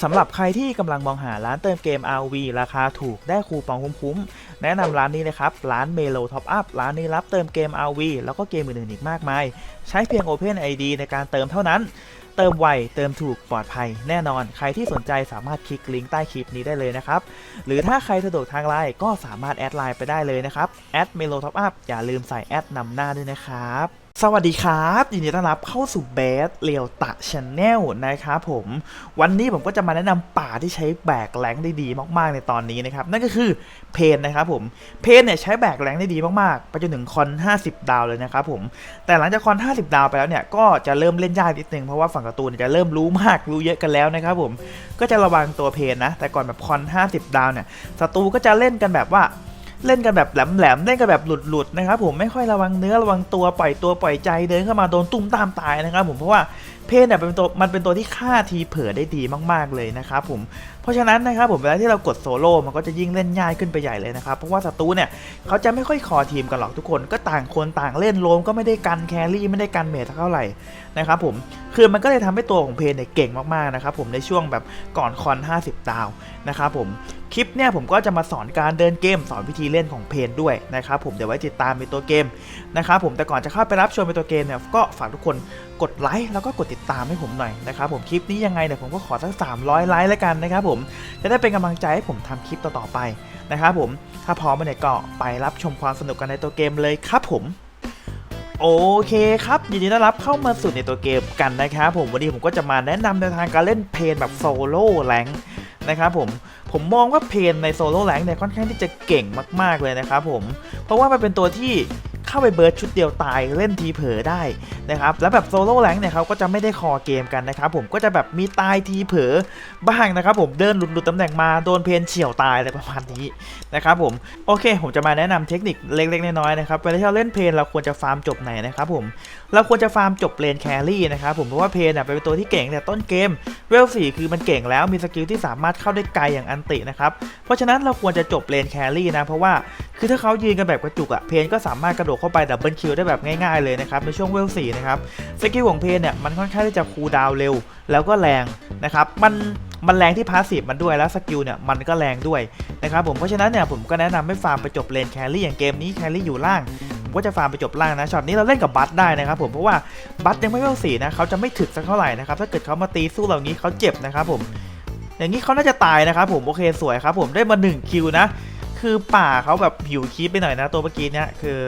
สำหรับใครที่กำลังมองหาร้านเติมเกม RV ราคาถูกได้คูปองคุ้มๆ แนะนำร้านนี้เลยครับ ร้าน Melo Top Up ร้านนี้รับเติมเกม RV แล้วก็เกมอื่นๆอีกมากมาย ใช้เพียง Open ID ในการเติมเท่านั้น เติมไว เติมถูกปลอดภัยแน่นอน ใครที่สนใจสามารถคลิกลิงก์ใต้คลิปนี้ได้เลยนะครับ หรือถ้าใครสะดวกทางไลน์ก็สามารถแอดไลน์ไปได้เลยนะครับแอด Melo Top Up อย่าลืมใส่แอดนำหน้าด้วยนะครับ สวัสดีครับยินดีต้อนรับเข้าสู่เบสเรียวตะชาแนลนะครับผมวันนี้ผมก็จะมาแนะนำป่าที่ใช้แบกแรงได้ดีมากๆในตอนนี้นะครับ นั่นก็คือเพนนะครับผมเพนเนี่ยใช้แบกแรงได้ดีมากๆ ไปจนถึงคอน 50 ดาวเลยนะครับผมแต่หลังจากคอน 50 ดาวไปแล้วเนี่ยก็จะเริ่มเล่นยากนิดนึงเพราะว่าฝั่งการ์ตูนจะเริ่มรู้มากรู้เยอะกันแล้วนะครับผมก็จะระวังตัวเพนนะแต่ก่อนแบบคอน 50 ดาวเนี่ยศัตรูก็จะเล่นกันแบบว่า เล่นกันแบบแหลมๆเล่นกันแบบหลุดๆนะครับผมไม่ค่อยระวังเนื้อระวังตัวปล่อยตัวปล่อยใจเดินเข้ามาโดนตุ้มตามตายนะครับผมเพราะว่าเพนเนี่ยเป็นตัวมันเป็นตัวที่ฆ่าทีเผลอได้ดีมากๆเลยนะครับผม เพราะฉะนั้นนะครับผมเวลาที่เรากดโซโล่มันก็จะยิ่งเล่นง่ายขึ้นไปใหญ่เลยนะครับเพราะว่าศัตรูเนี่ยเขาจะไม่ค่อยคอทีมกันหรอกทุกคนก็ต่างคนต่างเล่นโลมก็ไม่ได้กันแครี่ไม่ได้กันเมทเท่าไหร่นะครับผมคือมันก็เลยทำให้ตัวของเพนเนี่ยเก่งมากๆนะครับผมในช่วงแบบก่อนคอน 50 ดาวนะครับผมคลิปเนี่ยผมก็จะมาสอนการเดินเกมสอนวิธีเล่นของเพนด้วยนะครับผมเดี๋ยวไว้ติดตามในตัวเกมนะครับผมแต่ก่อนจะเข้าไปรับชมในตัวเกมเนี่ยก็ฝากทุกคนกดไลค์แล้วก็กดติดตามให้ผมหน่อยนะครับผมคลิปนี้ยังไงเนี่ยผมก็ขอสัก300ไลค์แล้วกันนะครับผมจะได้เป็นกำลังใจให้ผมทำคลิปต่อๆไปนะครับผมถ้าพร้อมเนี่ยก็ไปรับชมความสนุกกันในตัวเกมเลยครับผมโอเคครับยินดีต้อนรับเข้ามาสู่ในตัวเกมกันนะครับผมวันนี้ผมก็จะมาแนะนำแนวทางการเล่นเพนแบบโซโล่แรงนะครับผมผมมองว่าเพนในโซโล่แรงเนี่ยค่อนข้างที่จะเก่งมาก ๆเลยนะครับผมเพราะว่ามันเป็นตัวที่ เข้าไปเบิร์ดชุดเดียวตายเล่นทีเผลอได้นะครับแล้วแบบโซโล่แรงเนี่ยเขาก็จะไม่ได้คอเกมกันนะครับผมก็จะแบบมีตายทีเผลอบ้างนะครับผมเดินหลุดหลุดตำแหน่งมาโดนเพนเฉี่ยวตายอะไรประมาณนี้นะครับผมโอเค ผมจะมาแนะนำเทคนิคเล็กๆน้อยๆนะครับเวลาที่เราเล่นเพนเราควรจะฟาร์มจบไหนนะครับผมเราควรจะฟาร์มจบเลนแครี่นะครับผมเพราะว่าเพนอะเป็นตัวที่เก่งแต่ต้นเกมเวลสี่คือมันเก่งแล้วมีสกิลที่สามารถเข้าได้ไกลอย่างอันตินะครับเพราะฉะนั้นเราควรจะจบเลนแครี่นะเพราะว่าคือถ้าเขายืนกันแบบกระจุกอะเพนก็สามารถกระโดดเข้าไปดับเบิลคิวได้แบบง่ายๆเลยนะครับในช่วงเวลสี่นะครับสกิลของเพนเนี่ยมันค่อนข้างที่จะคูลดาวเร็ว แล้วก็แรงนะครับมันมันแรงที่พาสซีฟมันด้วยแล้วสกิลเนี่ยมันก็แรงด้วยนะครับผมเพราะฉะนั้นเนี่ยผมก็แนะนำให้ฟาร์มไปจบเลนแครี่อย่างเกมนี้แครี่อยู่ล่างผมก็จะฟาร์มไปจบล่างนะช็อตนี้เราเล่นกับบัตได้นะครับผมเพราะว่าบัตยังไม่เวลสีนะเขาจะไม่ถึกสักเท่าไหร่นะครับถ้าเกิดเขามาตีสู้เหล่านี้เขาเจ็บนะครับผมอย่างนี้เขาน่าจะตายนะครับผมโอเคสวยครับผมได้มา1คิวนะคือป่าเขาแบบหิวคีปไปหน่อยนะตัวเมื่อกี้เนี่ยคือ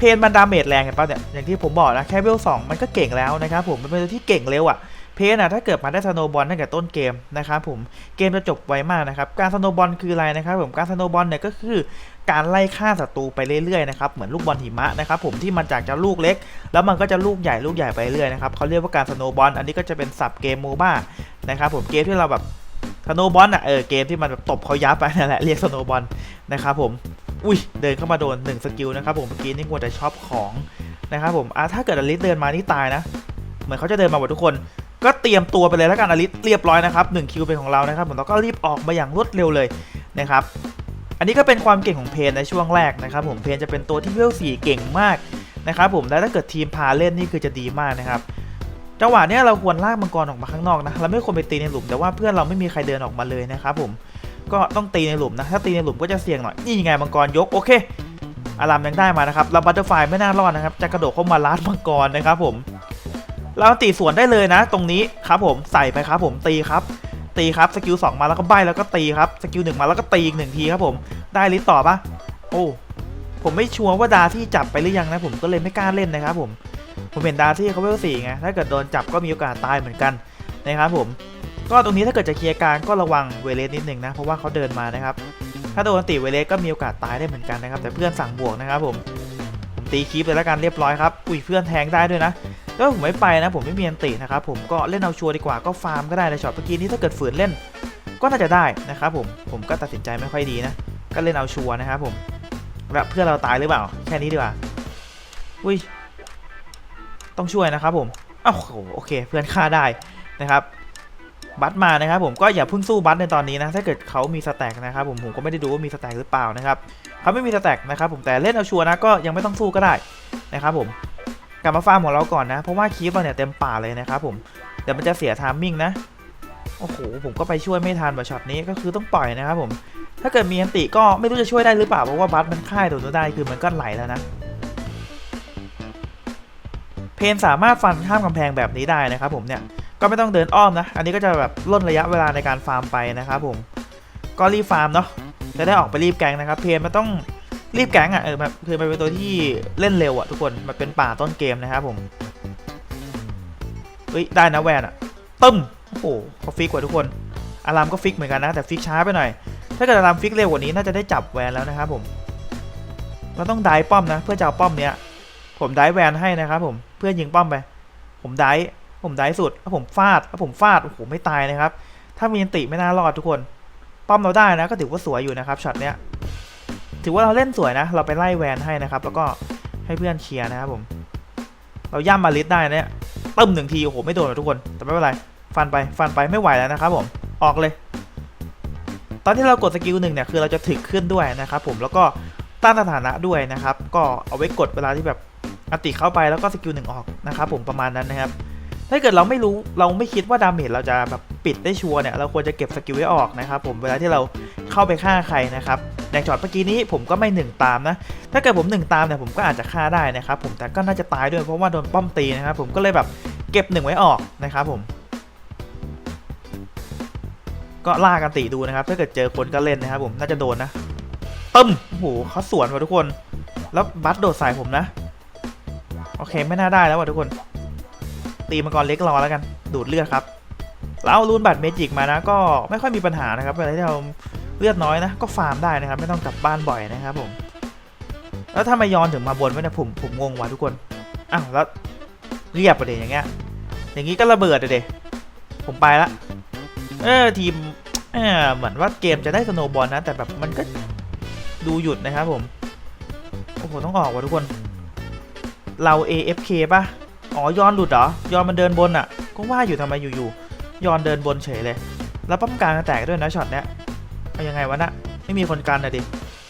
เพนมันดาเมจแรงเห็นป่ะเนี่ยอย่างที่ผมบอกนะแค่เวลสองมันก็เก่งแล้วนะครับผมมันเป็นตัวที่เก่งเร็วอะ่ะเพนอะถ้าเกิดมาได้สโนบอลตั้งแต่ต้นเกมนะครับผมเกมจะจบไวมากนะครับการสโนบอลคืออะไรนะครับผมการสโนบอลเนี่ยก็คือการไล่ฆ่าศัตรูไปเรื่อยๆนะครับเหมือนลูกบอลหิมะนะครับผมที่มันจากจะลูกเล็ก แล้วมันก็จะลูกใหญ่ลูกใหญ่ไปเรื่อยนะครับเขาเรียกว่าการสโนบอลอันนี้ก็จะเป็นศัพท์เกมโมบ้านะครับผมเกมที่เราแบบสโนบอลอะเออเกมที่มันแบบตบเขายับไปนั่นแหละเรียกสโนบอลนะครับผม อุ้ยเดินเข้ามาโดน1สกิลนะครับผมเมื่อกี้นี่ควรจะชอบของนะครับผมอะถ้าเกิดอลิสเดินมานี่ตายนะ เหมือนเขาจะเดินมาหมดทุกคนก็เตรียมตัวไปเลยแล้วกันอลิสเรียบร้อยนะครับ1คิวเป็นของเรานะครับผมแล้วก็รีบออกมาอย่างรวดเร็วเลยนะครับอันนี้ก็เป็นความเก่งของเพนในช่วงแรกนะครับผมเพนจะเป็นตัวที่เวลสี่เก่งมากนะครับผมแล้วถ้าเกิดทีมพาเล่นนี่คือจะดีมากนะครับจังหวะนี้เราควรลากมังกรออกมาข้างนอกนะเราไม่ควรไปตีในหลุมแต่ว่าเพื่อนเราไม่มีใครเดินออกมาเลยนะครับผม ก็ต้องตีในหลุมนะ ถ้าตีในหลุมก็จะเสี่ยงหน่อย นี่ไงมังกรยก โอเค อารามยังได้มานะครับเราบัตเตอร์ไฟไม่น่ารอดนะครับ จะกระโดดเข้ามาลัดมังกรนะครับผม เราตีสวนได้เลยนะ ตรงนี้ครับผม ใส่ไปครับผม ตีครับ ตีครับ สกิล2มาแล้วก็ใบแล้วก็ตีครับ สกิลหนึ่งมาแล้วก็ตีอีกหนึ่งทีครับผม ได้ลิสต่อปะโอ้ ผมไม่ชัวร์ว่าดาที่จับไปหรือยังนะ ผมก็เลยไม่กล้าเล่นนะครับผม ผมเห็นดาร์ซี่เขาเวลสี่ไง ถ้าเกิดโดนจับก็มีโอกาสตายเหมือนกันนะครับผม ก็ตรงนี้ถ้าเกิดจะเคลียร์กางก็ระวังเวเลสนิดนึงนะ เพราะว่าเขาเดินมานะครับ ถ้าโดนติเวเลสก็มีโอกาสตายได้เหมือนกันนะครับ แต่เพื่อนสั่งบวกนะครับผมผมตีคลิปเลยแล้วกันเรียบร้อยครับอุ้ยเพื่อนแทงได้ด้วยนะก็ผมไม่ไปนะผมไม่มีอันตินะครับผมก็เล่นเอาชัวร์ดีกว่าก็ฟาร์มก็ได้ในช็อตเมื่อกี้นี้ถ้าเกิดฝืนเล่น ก็น่าจะได้นะครับผมผมก็ตัดสินใจไม่ค่อยดีนะก็เล่นเอาชัวร์นะครับผมแล้วเพื่อนเราตายหรือเปล่า แค่นี้ดีกว่าอุ้ยต้องช่วยนะครับผมอ้าวโอเคเพื่อนฆ่าได้นะครับ บัตมานะครับผมก็อย่าเพิ่งสู้บัตในตอนนี้นะถ้าเกิดเขามีสแต็กนะครับผมผมก็ไม่ได้ดูว่ามีสแต็กหรือเปล่านะครับเขาไม่มีสแต็กนะครับผมแต่เล่นเอาชัวร์นะก็ยังไม่ต้องสู้ก็ได้นะครับผมกลับมาฟาร์มของเราก่อนนะเพราะว่าคีฟเราเนี่ยเต็มป่าเลยนะครับผมเดี๋ยวมันจะเสียทามมิ่งนะโอ้โหผมก็ไปช่วยไม่ทันแบบช็อตนี้ก็คือต้องปล่อยนะครับผมถ้าเกิดมีอันติก็ไม่รู้จะช่วยได้หรือเปล่าเพราะว่าบัสมันค่ายตัวนู้นได้คือมันก็ไหลแล้วนะเพนสามารถฟันข้ามกำแพงแบบนี้ได้นะครับผมเนี่ย ก็ไม่ต้องเดินอ้อมนะ อันนี้ก็จะแบบล่นระยะเวลาในการฟาร์มไปนะครับผม ก็รีบฟาร์มเนาะ จะได้ออกไปรีบแกงนะครับ เพนมันต้องรีบแกงอะ เออแบบคือมันเป็นตัวที่เล่นเร็วอะทุกคน มันเป็นป่าต้นเกมนะครับผมเฮ้ยได้นะแวนอะตึ้ม โอ้โหเขาฟิกกว่าทุกคน อารามก็ฟิกเหมือนกันนะ แต่ฟิกช้าไปหน่อย ถ้าเกิดอารามฟิกเร็วกว่านี้น่าจะได้จับแวนแล้วนะครับผม เราต้องได้ป้อมนะ เพื่อจะเอาป้อมเนี้ย ผมได้แวนให้นะครับผม เพื่อยิงป้อมไป ผมได้ ผมได้สุดแล้วผมฟาดแล้วผมฟาดโอ้โหไม่ตายนะครับ ถ้ามีอันติไม่น่ารอดทุกคน ป้อมเราได้นะก็ถือว่าสวยอยู่นะครับช็อตเนี้ยถือว่าเราเล่นสวยนะ เราไปไล่แวนให้นะครับ แล้วก็ให้เพื่อนเคลียร์นะครับผม เราย่ำมาลิสได้นะเนี่ยตึ้มหนึ่งทีโอ้โหไม่โดนหรอกทุกคน แต่ไม่เป็นไรฟันไปฟันไปไม่ไหวแล้วนะครับผมออกเลย ตอนที่เรากดสกิลหนึ่งเนี่ยคือเราจะถึกขึ้นด้วยนะครับผมแล้วก็ต้านสถานะด้วยนะครับ ก็เอาไว้กดเวลาที่แบบอติเข้าไปแล้วก็สกิลหนึ่งออกนะครับผมประมาณนั้นนะครับ ถ้าเกิดเราไม่รู้เราไม่คิดว่าดาเมจเราจะแบบปิดได้ชัวร์เนี่ยเราควรจะเก็บสกิลไว้ออกนะครับผมเวลาที่เราเข้าไปฆ่าใครนะครับในช็อตเมื่อกี้นี้ผมก็ไม่หนึ่งตามนะ ถ้าเกิดผมหนึ่งตามเนี่ยผมก็อาจจะฆ่าได้นะครับผมแต่ก็น่าจะตายด้วยเพราะว่าโดนป้อมตีนะครับผมก็เลยแบบเก็บหนึ่งไว้ออกนะครับผม ก็ล่ากันตีดูนะครับ ถ้าเกิดเจอคนก็เล่นนะครับผมน่าจะโดนนะตึ้มโอ้โหเขาสวนว่ะทุกคน แล้วบัสโดดใส่ผมนะ โอเคไม่น่าได้แล้วว่ะทุกคน ตีมังกรเล็กรอแล้วกัน ดูดเลือดครับแล้วเอารูนบัตรเมจิกมานะก็ไม่ค่อยมีปัญหานะครับเวลาที่เราเลือดน้อยนะก็ฟาร์มได้นะครับ ไม่ต้องกลับบ้านบ่อยนะครับผม แล้วถ้ามายอนถึงมาบนไว้เนี่ยผมผมงงว่ะทุกคนอ้าวแล้วเรียบประเด็นอย่างเงี้ยอย่างงี้ก็ระเบิดเลยเดผมไปละเออทีมเออเหมือนว่าเกมจะได้สโนว์บอลนะ แต่แบบมันก็ดูหยุดนะครับผมโอ้โหต้องออกว่ะทุกคน เรา AFK ป่ะ อ๋อยอนหลุดเหรอยอนมันเดินบนอะ ก็ว่าอยู่ทำไมอยู่ๆยอนเดินบนเฉยเลย แล้วป้อมกลางแตกด้วยนะช็อตเนี้ยเอายังไงวะนะไม่มีคนกันนะดิ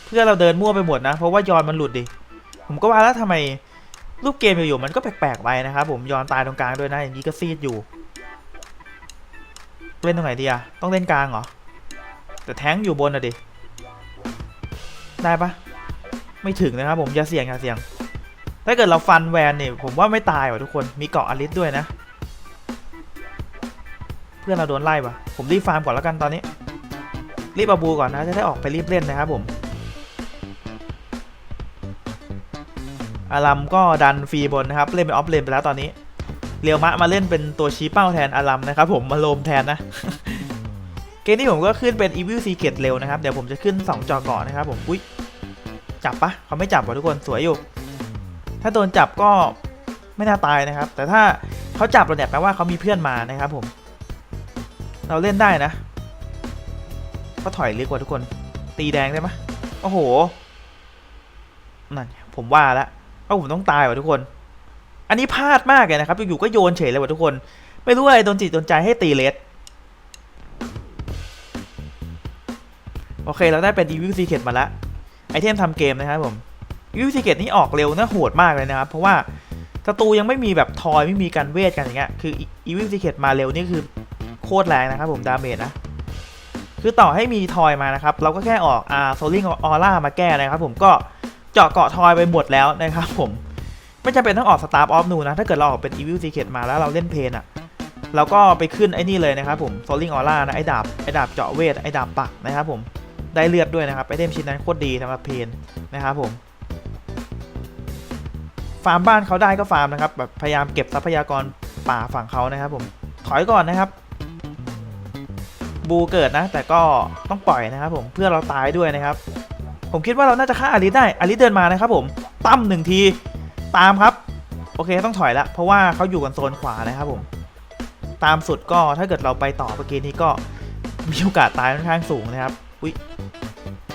เพื่อเราเดินมั่วไปหมดนะ เพราะว่ายอนมันหลุดดิผมก็ว่าแล้วทำไมรูปเกมอยู่ๆมันก็แปลกๆไปนะครับผมยอนตายตรงกลางด้วยนะอย่างนี้ก็ซีดอยู่เล่นตรงไหนดีอะต้องเล่นกลางเหรอ แต่แท้งอยู่บนอะดิ ได้ปะไม่ถึงนะครับผมอย่าเสี่ยงอย่าเสี่ยง ถ้าเกิดเราฟันแวนเนี่ยผมว่าไม่ตายว่ะทุกคน มีเกาะอลิสด้วยนะ เพื่อนเราโดนไล่ปะผมรีบฟาร์มก่อนแล้วกันตอนนี้ รีบอาบูก่อนนะ จะได้ออกไปรีบเล่นนะครับผม อารัมก็ดันฟรีบนนะครับ เล่นเป็นออฟเลนไปแล้วตอนนี้ เรียวมะมาเล่นเป็นตัวชี้เป้าแทนอารัมนะครับผม มาโลมแทนนะ เกมนี้ผมก็ขึ้นเป็น Evil Secret เร็วนะครับ เดี๋ยวผมจะขึ้น 2 จอก่อนนะครับผม อุ้ยจับปะเขาไม่จับว่ะทุกคน สวยอยู่ ถ้าโดนจับก็ไม่น่าตายนะครับ แต่ถ้าเขาจับเราเนี่ยแปลว่าเขามีเพื่อนมานะครับผม เราเล่นได้นะ ก็ถอยลึกกว่าทุกคน ตีแดงได้ไหมโอ้โห นั่นผมว่าแล้วว่าผมต้องตายว่ะทุกคน อันนี้พลาดมากเลยนะครับ อยู่ๆก็โยนเฉยเลยว่ะทุกคน ไม่รู้อะไรโดนจิตโดนใจให้ตีเลสโอเค เราได้เป็น Evil Secret มาล้วไอเทมทำเกมนะครับผม Evil Secret นี่ออกเร็วนะโหดมากเลยนะครับ เพราะว่าศัตรูยังไม่มีแบบทอยไม่มีการเวทกันอย่างเงี้ยคือ Evil Secret มาเร็วนี่คือโคตรแรงนะครับผมดาเมจนะคือต่อให้มีทอยมานะครับ เราก็แค่ออกอ่าโซลิงออร่ามาแก้นะครับผมก็เจาะเกาะทอยไปหมดแล้วนะครับผมไม่จำเป็นต้องออกสตาร์ออฟนูนะ ถ้าเกิดเราออกเป็น Evil Secret มาแล้วเราเล่นเพนอะเราก็ไปขึ้นไอ้นี่เลยนะครับผมโซลิงออร่านะ ไอ้ดาบ ไอ้ดาบเจาะเวท ไอ้ดาบปักนะครับผม ได้เลือดด้วยนะครับ ไอเทมชิ้นนั้นโคตรดีสำหรับเพนนะครับผม ฟาร์มบ้านเขาได้ก็ฟาร์มนะครับแบบพยายามเก็บทรัพยากรป่าฝั่งเขานะครับผมถอยก่อนนะครับ บูเกิดนะ แต่ก็ต้องปล่อยนะครับผมเพื่อเราตายด้วยนะครับ ผมคิดว่าเราน่าจะฆ่าอาริสได้อาริสเดินมานะครับผมตั้มหนึ่งทีตามครับ โอเคต้องถอยละเพราะว่าเขาอยู่กันโซนขวานะครับผม ตามสุดก็ถ้าเกิดเราไปต่อเมื่อกี้นี้ก็มีโอกาสตายค่อนข้างสูงนะครับอุ้ย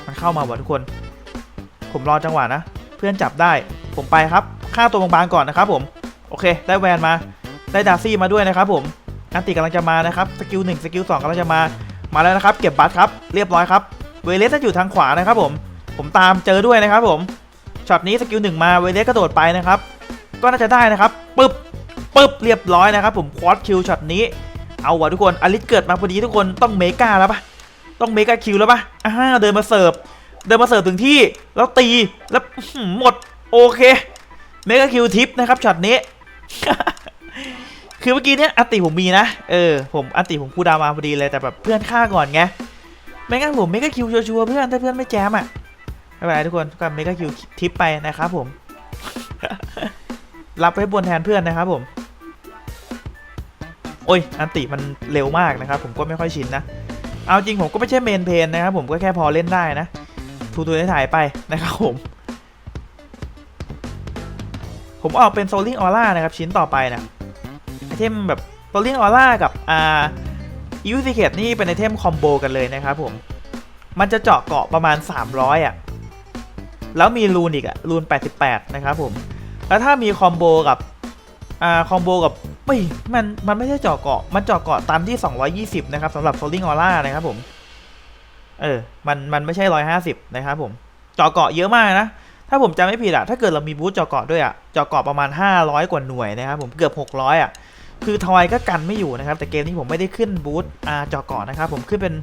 มันเข้ามาว่ะทุกคน ผมรอจังหวะนะ เพื่อนจับได้ผมไปครับ ฆ่าตัวบางๆก่อนนะครับผม โอเค ได้แวนมา ได้ดาซี่มาด้วยนะครับผมอันติกำลังจะมานะครับสกิลหนึ่งสกิลสองกำลังจะมา มาแล้วนะครับ เก็บบัตรครับ เรียบร้อยครับ เวเลสจะอยู่ทางขวานะครับผม ผมตามเจอด้วยนะครับผม ช็อตนี้สกิลหนึ่งมา เวเลสกระโดดไปนะครับ ก็น่าจะได้นะครับ ปึ๊บ ปึ๊บ เรียบร้อยนะครับผม ควอตคิวช็อตนี้ เอาวะทุกคน อลิสเกิดมาพอดีทุกคน ต้องเมกาแล้วปะต้องเมกาคิวแล้วปะอ่าเดินมาเสิร์ฟ เดินมาเสิร์ฟถึงที่ แล้วตี แล้วหมด โอเค เมกาคิวทิปนะครับช็อตนี้ คือเมื่อกี้เนี้ยอันติผมมีนะ เออ ผมอันติผมคูดาวมาพอดีเลยแต่แบบเพื่อนฆ่าก่อนไงไม่งั้นผมเมกาคิวชัวร์เพื่อนถ้าเพื่อนไม่แจมอะไม่เป็นไรทุกคนก็เมกาคิวทิปไปนะครับผม รับไว้บนแทนเพื่อนนะครับผมโอ้ยอันติมันเร็วมากนะครับ ผมก็ไม่ค่อยชินนะ เอาจริงผมก็ไม่ใช่เมนเพนนะครับผมก็แค่พอเล่นได้นะทูตัวได้ถ่ายไปนะครับผม ผมออกเป็นโซลิงออร่านะครับ ชิ้นต่อไปนะไอเทมแบบโซลิงออร่ากับอ่ายูซิเคตนี่เป็นไอเทมคอมโบกันเลยนะครับผมมันจะเจาะเกาะประมาณ 300อะแล้วมีรูนอีกอะรูน 88 นะครับผม แล้วถ้ามีคอมโบกับ อ่า คอมโบกับไม่มัน มันไม่ใช่เจาะเกาะ มันเจาะเกาะตันที่ 220 นะครับสำหรับโซลิงออร่านะครับผม เออ มัน มันไม่ใช่ 150 นะครับผม เจาะเกาะเยอะมากนะ ถ้าผมจำไม่ผิดอะถ้าเกิดเรามีบูธเจาะเกาะด้วยอะเจาะเกาะประมาณ 500 กว่าหน่วยนะครับผมเกือบ 600อะคือทอยก็กันไม่อยู่นะครับ แต่เกมนี้ผมไม่ได้ขึ้นบูธอาเจาะเกาะนะครับผมขึ้นเป็น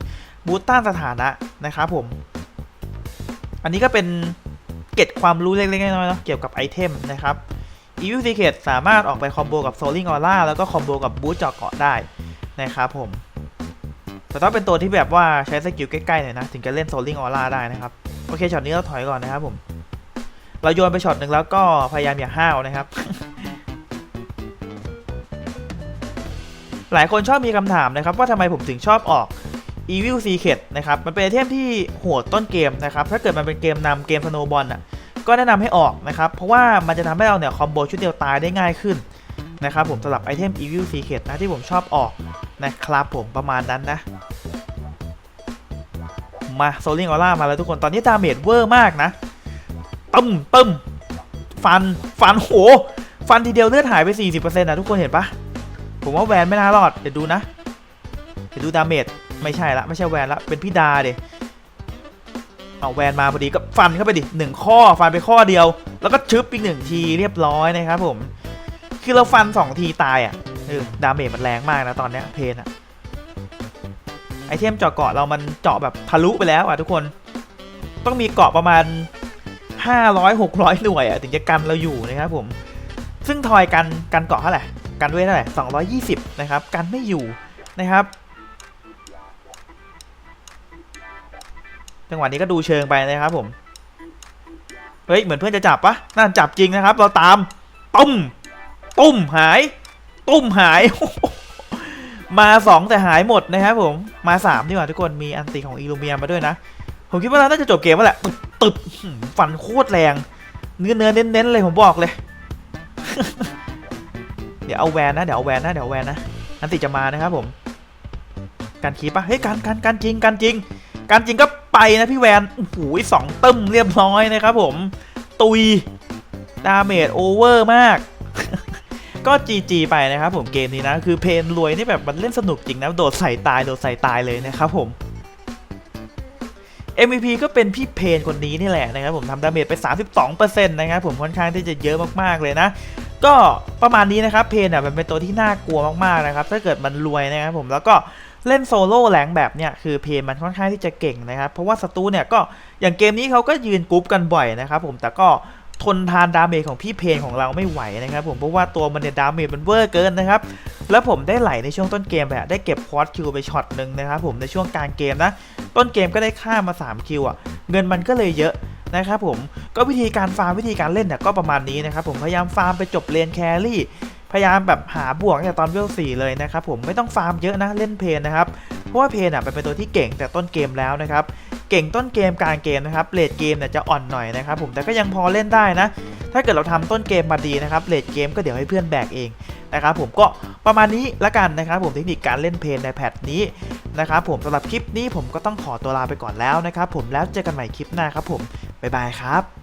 บูธต้านสถานะนะครับผม อันนี้ก็เป็นเก็ดความรู้เล็กๆน้อยๆเนาะเกี่ยวกับไอเทมนะครับ e v i l Secret สามารถออกไปคอมโบกับ Soling Aura แล้วก็คอมโบกับบูทเจาะเกาะได้นะครับผมแต่ต้องเป็นตัวที่แบบว่าใช้สกิลใกล้ๆหน่อยนะ ถึงจะเล่น Soling Aura ได้นะครับ โอเคช็อตนี้เราถอยก่อนนะครับผม เราโยนไปช็อตหนึ่งแล้วก็พยายามอย่าห้าวนะครับ หลายคนชอบมีคำถามนะครับ ว่าทำไมผมถึงชอบออก Evil Secret นะครับ มันเป็นไอเทมที่โหดต้นเกมนะครับ ถ้าเกิดมันเป็นเกมนำเกมสโนบอลอะก็แนะนำให้ออกนะครับ เพราะว่ามันจะทำให้เราเนี่ยคอมโบชุดเดียวตายได้ง่ายขึ้นนะครับผมสำหรับไอเทม Evil Secret นะที่ผมชอบออกนะครับผมประมาณนั้นนะ มาโซลิงออร่ามาแล้วทุกคนตอนนี้ดาเมจเวอร์มากนะ ตึมตึมฟันฟันโห ฟันทีเดียวเลือดหายไป 40%นะทุกคนเห็นปะผมว่าแวนไม่น่ารอด เดี๋ยวดูนะ เดี๋ยวดูดาเมจไม่ใช่ละไม่ใช่แวนละเป็นพี่ดาเดเอาแวนมาพอดีก็ฟันเข้าไปดิหนึ่งข้อฟันไปข้อเดียว แล้วก็ชึบอีกหนึ่งทีเรียบร้อยนะครับผม คือเราฟันสองทีตายอะเออดาเมจมันแรงมากนะตอนเนี้ยเพนอะไอเทมเจาะเกาะเรามันเจาะแบบทะลุไปแล้วอะทุกคน ต้องมีเกาะประมาณ 500 600 หน่วยอะถึงจะกันเราอยู่นะครับผม ซึ่งทอยกันกันเกาะเท่าไหร่ กันด้วยเท่าไหร่ 220 นะครับ กันไม่อยู่นะครับจังหวะนี้ก็ดูเชิงไปนะครับผม เฮ้ย เหมือนเพื่อนจะจับปะนั่นจับจริงนะครับ เราตาม ตุ้ม ตุ้มหาย ตุ้มหาย มาสองแต่หายหมดนะครับผม มาสามดีกว่าทุกคน มีอันติของอีลูเมียมาด้วยนะ ผมคิดว่าเราน่าจะจบเกมแล้วแหละตึบตึบหืมฟันโคตรแรง เนื้อเนื้อเน้นๆเลยผมบอกเลย เดี๋ยวเอาแวนนะเดี๋ยวเอาแวนนะเดี๋ยวเอาแวนนะอันติจะมานะครับผม การคีปะเฮ้ยการการการจริงการจริง การจริงก็ไปนะพี่แวนโอ้โหสองตึมเรียบร้อยนะครับผม ตุยดาเมจโอเวอร์มากก็ GG ไปนะครับผมเกมนี้นะ คือเพนรวยนี่แบบมันเล่นสนุกจริงนะ โดดใส่ตาย โดดใส่ตายเลยนะครับผม MVP ก็เป็นพี่เพนคนนี้นี่แหละนะครับผมทำดาเมจไป 32%นะครับผมค่อนข้างที่จะเยอะมากๆเลยนะ ก็ประมาณนี้นะครับเพนอะมันเป็นตัวที่น่ากลัวมากๆนะครับถ้าเกิดมันรวยนะครับผมแล้วก็เล่นโซโล่แรงแบบเนี้ยคือเพนมันค่อนข้างที่จะเก่งนะครับเพราะว่าศัตรูเนี่ยก็อย่างเกมนี้เขาก็ยืนกรุ๊ปกันบ่อยนะครับผมแต่ก็ ทนทานดาเมจของพี่เพนของเราไม่ไหวนะครับผมเพราะว่าตัวมันเนี่ยดาเมจมันเวอร์เกินนะครับแล้วผมได้ไหลในช่วงต้นเกมแบบได้เก็บควอตคิวไปช็อตหนึ่งนะครับผมในช่วงกลางเกมนะ ต้นเกมก็ได้ค่ามา3คิวอะเงินมันก็เลยเยอะนะครับผมก็วิธีการฟาร์มวิธีการเล่นเนี่ยก็ประมาณนี้นะครับผมพยายามฟาร์มไปจบเลนแครี่พยายามแบบหาบวกตั้งแต่ตอนเวลสี่เลยนะครับผมไม่ต้องฟาร์มเยอะนะเล่นเพนนะครับเพราะว่าเพนอะเป็นตัวที่เก่งแต่ต้นเกมแล้วนะครับ เก่งต้นเกมกลางเกมนะครับเลดเกมเนี่ยจะอ่อนหน่อยนะครับผมแต่ก็ยังพอเล่นได้นะ ถ้าเกิดเราทำต้นเกมมาดีนะครับเลดเกมก็เดี๋ยวให้เพื่อนแบกเองนะครับผมก็ประมาณนี้ละกันนะครับผมเทคนิคการเล่นเพนในแพทนี้นะครับผมสำหรับคลิปนี้ผมก็ต้องขอตัวลาไปก่อนแล้วนะครับผมแล้วเจอกันใหม่คลิปหน้าครับผมบ๊ายบายครับ